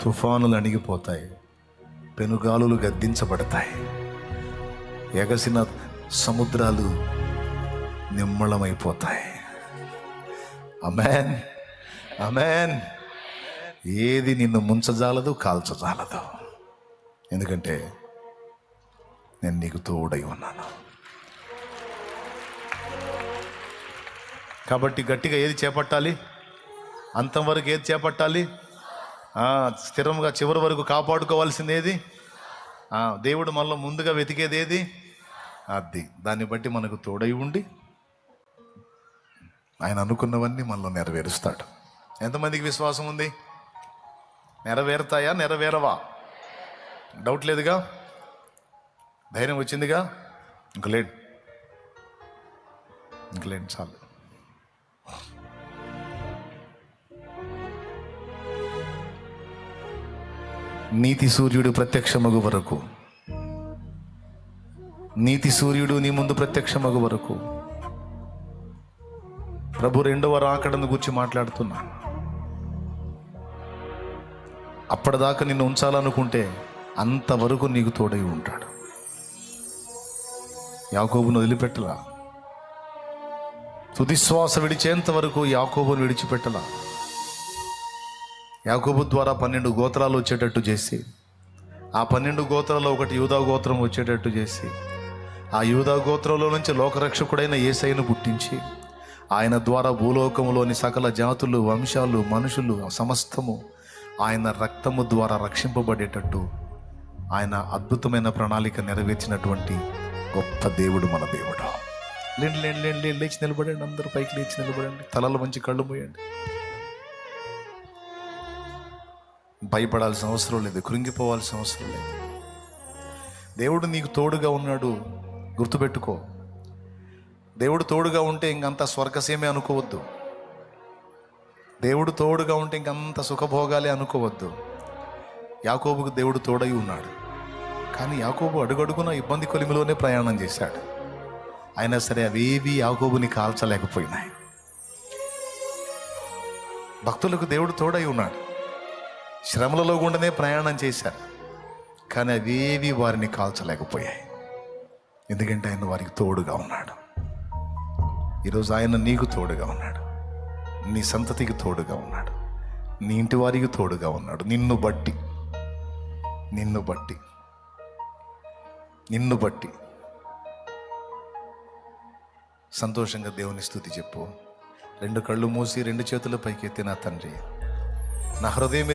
తుఫానులు అణిగిపోతాయి పెనుగాలులు గద్దించబడతాయి. ఎగసిన సముద్రాలు నిమ్మళమైపోతాయి amen amen ఏది నిన్ను ముంచజాలదు కాల్చజాలదు. ఎందుకంటే నేను నీకు తోడై ఉన్నాను. కాబట్టి గట్టిగా ఏది చేపట్టాలి? అంతం వరకు ఏది చేపట్టాలి? స్థిరంగా చివరి వరకు కాపాడుకోవాల్సింది ఏది? దేవుడు మనలో ముందుగా వెతికేది ఏది? అది. దాన్ని బట్టి మనకు తోడై ఉండి ఆయన అనుకున్నవన్నీ మనలో నెరవేరుస్తాడు. ఎంతమందికి విశ్వాసం ఉంది? నెరవేరుతాయా? నెరవేరవా? డౌట్ లేదుగా? ధైర్యం వచ్చిందిగా? ఇంక లేడు ఇంక లేడు చాలు. నీతి సూర్యుడు ప్రత్యక్షమగు వరకు. నీతి సూర్యుడు నీ ముందు ప్రత్యక్షమగు వరకు. ప్రభు రెండవ రాకడను గురించి మాట్లాడుతున్నా. అప్పటిదాకా నిన్ను ఉంచాలనుకుంటే అంతవరకు నీకు తోడై ఉంటాడు. యాకోబును వదిలిపెట్టలా. తుదిశ్వాస విడిచేంత వరకు యాకోబును విడిచిపెట్టలా. యాకోబు ద్వారా పన్నెండు గోత్రాలు వచ్చేటట్టు చేసి ఆ పన్నెండు గోత్రాల్లో ఒకటి యూదా గోత్రం వచ్చేటట్టు చేసి ఆ యూదా గోత్రంలో నుంచి లోకరక్షకుడైన ఏసైను పుట్టించి ఆయన ద్వారా భూలోకములోని సకల జాతులు వంశాలు మనుషులు సమస్తము ఆయన రక్తము ద్వారా రక్షింపబడేటట్టు ఆయన అద్భుతమైన ప్రణాళిక నెరవేర్చినటువంటి గొప్ప దేవుడు మన దేవుడు. లేండి లేండి లేండి లేచి నిలబడండి అందరూ పైకి లేచి నిలబడండి తలలు మంచి కళ్ళు పోయండి భయపడాల్సిన అవసరం లేదు కృంగిపోవాల్సిన అవసరం లేదు. దేవుడు నీకు తోడుగా ఉన్నాడు గుర్తుపెట్టుకో. దేవుడు తోడుగా ఉంటే ఇంకంత స్వర్గసీమే అనుకోవద్దు. దేవుడు తోడుగా ఉంటే ఇంకంత సుఖభోగాలే అనుకోవద్దు. యాకోబుకు దేవుడు తోడై ఉన్నాడు. కానీ యాకోబు అడుగడుగున ఇబ్బంది కొలిమిలోనే ప్రయాణం చేశాడు. అయినా సరే అవేవి యాకోబుని కాల్చలేకపోయినాయి. భక్తులకు దేవుడు తోడై ఉన్నాడు. శ్రమలలో గుండనే ప్రయాణం చేశారు. కానీ అవేవి వారిని కాల్చలేకపోయాయి. ఎందుకంటే ఆయన వారికి తోడుగా ఉన్నాడు. ఈరోజు ఆయన నీకు తోడుగా ఉన్నాడు. నీ సంతతికి తోడుగా ఉన్నాడు. నీ ఇంటి వారికి తోడుగా ఉన్నాడు. నిన్ను బట్టి. నిన్ను బట్టి. నిన్ను బట్టి. సంతోషంగా దేవుని స్థుతి చెప్పు. రెండు కళ్ళు మూసి రెండు చేతుల పైకెత్తి నా తండ్రి. నా హృదయం